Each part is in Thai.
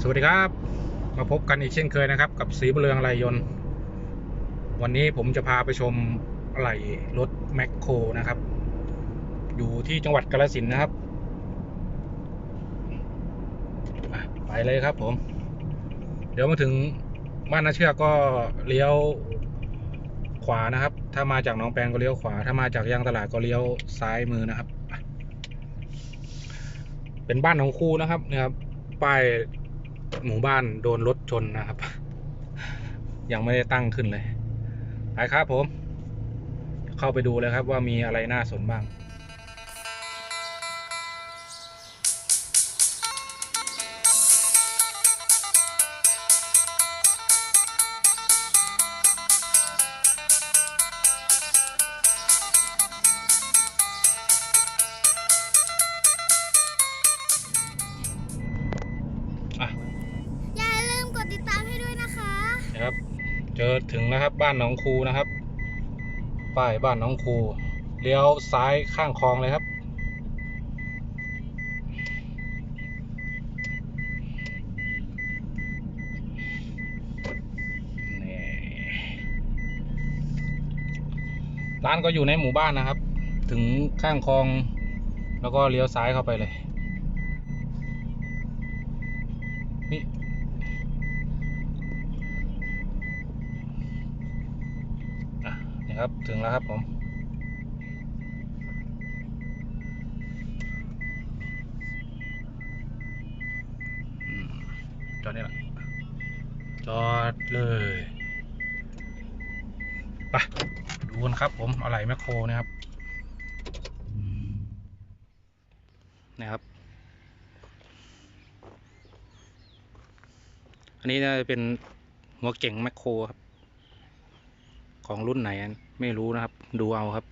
สวัสดีครับ มาพบกันอีกเช่นเคยนะครับ กับสีบุญเรืองอะไรยนต์ วันนี้ผมจะพาไปชมอะไหล่รถแมคโครนะครับ อยู่ที่จังหวัดกาฬสินธุ์นะครับ ไปเลยครับผม เดี๋ยวมาถึงบ้านนาเชื่อก็เลี้ยวขวานะครับ ถ้ามาจากหนองแปงก็เลี้ยวขวา ถ้ามาจากยางตลาดก็เลี้ยวซ้ายมือนะครับ เป็นบ้านของครูนะครับเนี่ยครับป้าย หมู่บ้านโดนรถชนนะครับ ยังไม่ได้ตั้งขึ้นเลยไปครับผม เข้าไปดูเลยครับว่ามีอะไรน่าสนบ้าง อถึงแล้วครับ บ้านหนองคูนะครับป้ายบ้านหนองคูเลี้ยวซ้ายข้างคลองเลยครับนี่ร้านก็อยู่ในหมู่บ้านนะครับ ถึงข้างคลอง แล้วก็เลี้ยวซ้ายเข้าไปเลยนี่ อะนี่ ครับถึงแล้วครับผมจอดนี่แหละจอดเลยไปดูกันครับ ผมอะไรแมคโครนะครับนะครับ อันนี้น่าจะเป็นหัวเก่งแมคโครครับ ของรุ่นไหนอัน ไม่รู้นะครับ ดูเอาครับ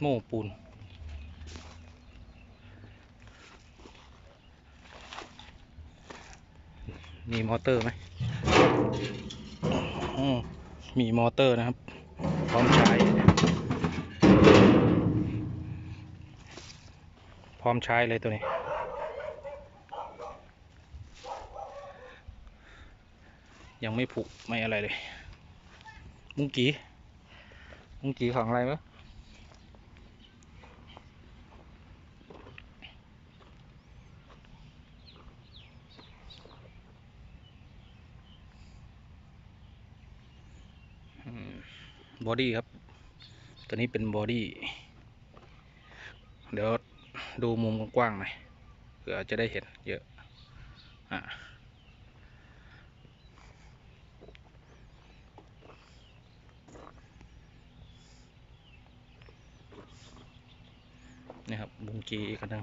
โม่ปูน มีมอเตอร์ไหมมีมอเตอร์นะครับ พร้อมใช้ พร้อมใช้เลยตัวนี้ ยังไม่ผุไม่อะไรเลย มุงกีมุงกีของอะไรวะ บอดี้ครับ ตัวนี้เป็นบอดี้ เดี๋ยวดูมุมกว้างๆหน่อยเผื่อจะได้เห็นเยอะ อะนี่ครับบุงกีอีกอันนึง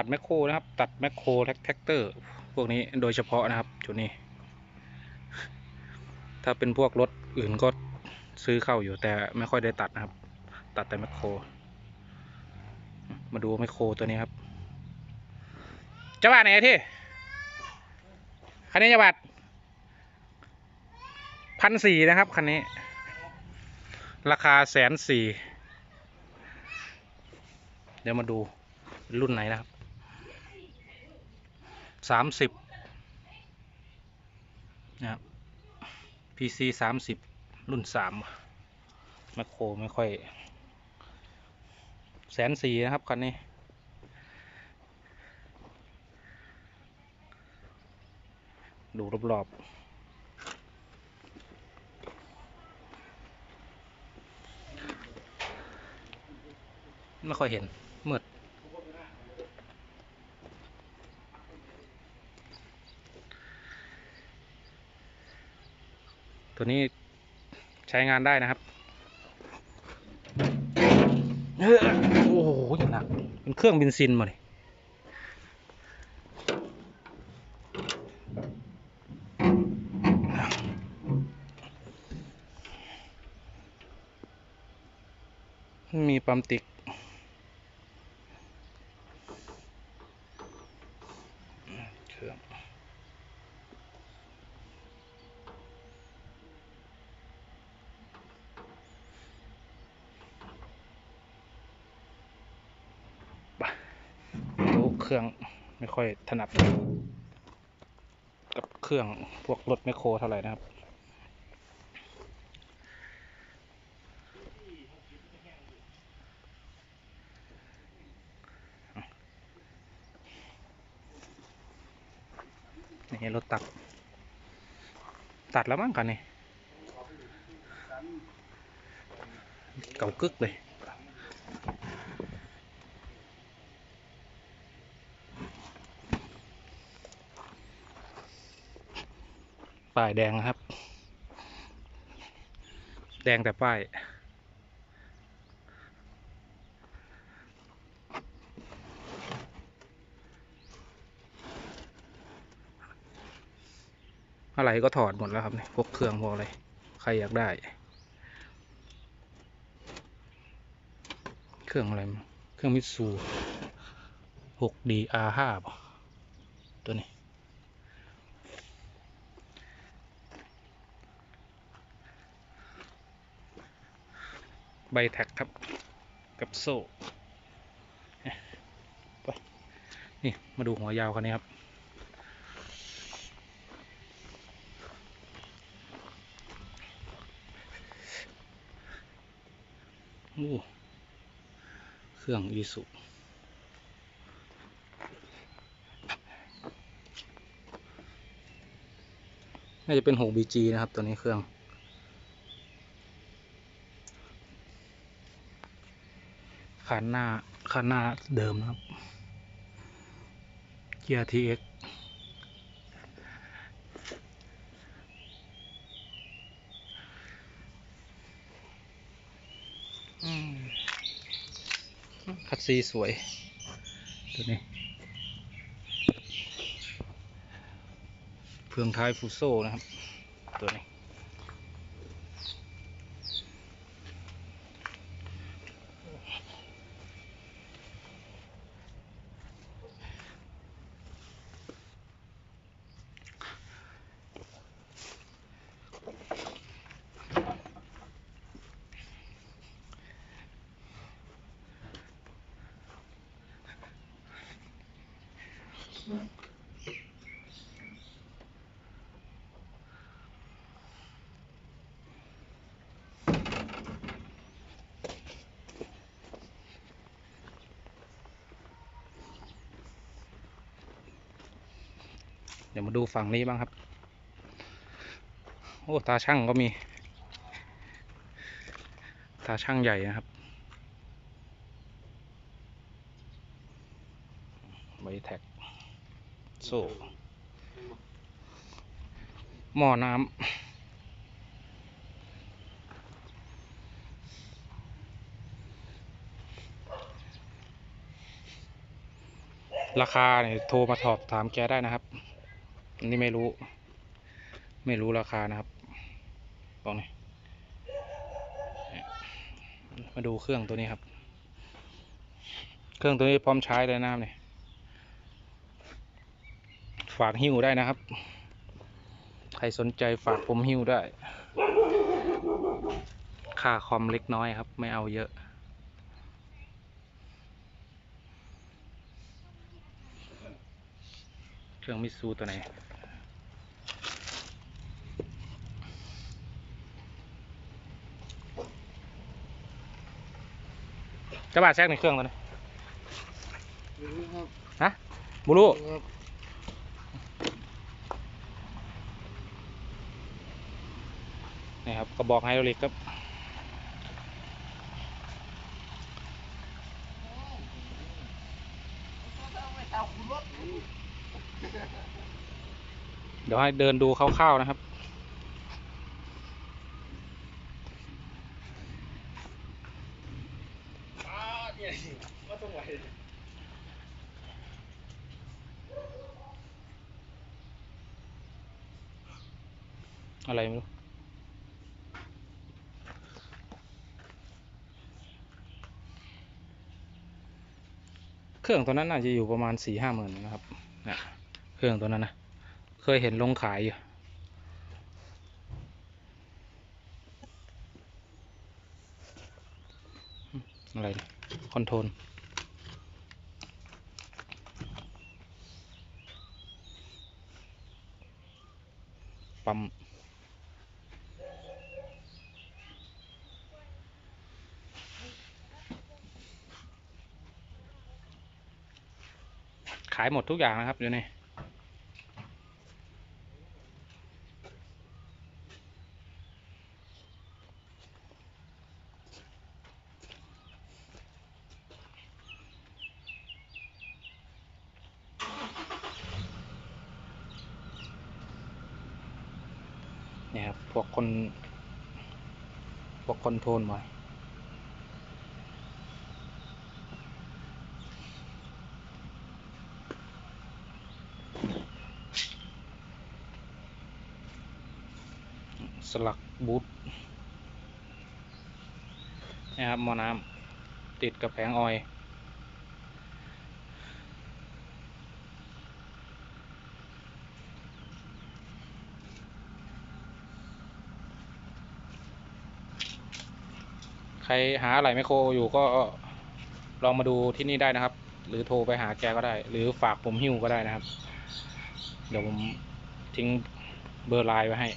ตัดแมคโครนะครับ ตัดแมคโครแท็กเตอร์ พวกนี้โดยเฉพาะนะครับจุดนี้ ถ้าเป็นพวกรถอื่นก็ซื้อเข้าอยู่แต่ไม่ค่อยได้ตัดนะครับ ตัดแต่แมคโคร มาดูแมคโครตัวนี้ครับจะบาทไหนที่คันนี้จะบาทพันสี่นะครับคันนี้ ราคาแสนสี่เดี๋ยวมาดูรุ่นไหนนะครับ สามสิบนะครับ PC สามสิบรุ่นสามแมคโครไม่ค่อยแสนสี่นะครับ คันนี้ ดูรอบๆไม่ค่อยเห็นมืด ตัวนี้ใช้งานได้นะครับเออโอ้โหหนักเป็นเครื่องเบนซินมาเลยมีปั๊มติ๊กเครื่องรู้ เครื่องไม่ค่อยถนัดกับเครื่องพวกรถแมคโครเท่าไหร่นะครับ นี่รถตัดตัดแล้วมั้งกันนี่เก่ากึกเลย ป้ายแดงนะครับ แดงแต่ป้าย อะไรก็ถอดหมดแล้วครับเนี่ยพวกเครื่องพวกอะไร ใครอยากได้ เครื่องอะไร เครื่องมิตซู 6DR5 ป่ะตัวนี้ ใบแท็กครับกับโซ่นี่ยไปนี่มาดูหัวยาวคันนี้ครับโอ้เครื่องอีสุน่าจะเป็น 6BG นะครับ ตัวนี้เครื่อง คันหน้าคันหน้าเดิมนะครับ เกียร์ TX อืมคัดซีสวย ตัวนี้เฟืองท้ายฟูโซ่นะครับ ตัวนี้ เดี๋ยวมาดูฝั่งนี้บ้างครับ โอ้ ตาช่างก็มี ตาช่างใหญ่นะครับ ใบแท็ก โซ่หม้อน้ำราคาเนี่ยโทรมาสอบถามแกได้นะครับ อันนี้ไม่รู้ ไม่รู้ราคานะครับบอกหน่อยเนี่ยมาดูเครื่องตัวนี้ครับ เครื่องตัวนี้พร้อมใช้เลยนะครับเนี่ย ฝากหิ้วได้นะครับ ใครสนใจฝากผมหิ้วได้ ค่าคอมเล็กน้อยครับ ไม่เอาเยอะ เครื่องมิตซูตัวไหนจะบาดแทรกในเครื่องตัวนี้ครับฮะบูรูครับ นี่ครับกระบอกไฮดรอลิกครับเดี๋ยวให้เดินดูคร่าวๆนะครับองไหวอะไรไม่รู้ รื่องตัวนั้นน่าจะอยู่ประมาณสี่ห้าหมื่นนะครับนะเครื่องตัวนั้นนะเคยเห็นลงขายอยู่อะไรคอนโทรล หมดทุกอย่างนะครับเดี๋ยวนี้เนี่ยครับพวกคน พวกคนโทรลบ่ สลักบูทนี่ครับมอน้ำติดกับแผงออยใครหาอะไรไมโครอยู่ก็ลองมาดูที่นี่ได้นะครับ หรือโทรไปหาแกก็ได้ หรือฝากผมหิ้วก็ได้นะครับ เดี๋ยวผมทิ้งเบอร์ไลน์ไว้ให้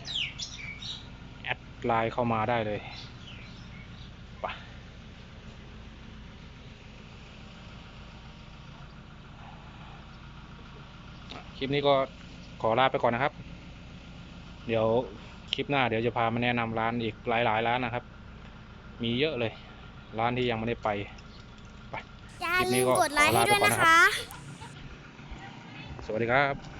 ไลน์เข้ามาได้เลยไปคลิปนี้ก็ขอลาไปก่อนนะครับ เดี๋ยวคลิปหน้าเดี๋ยวจะพามาแนะนำร้านอีกหลายๆร้านนะครับ มีเยอะเลย ร้านที่ยังไม่ได้ไปอย่าคลิปนี้ลืมก็กดไลค์ขอให้ลาไปด้วยก่อนนะนะครับคะ สวัสดีครับ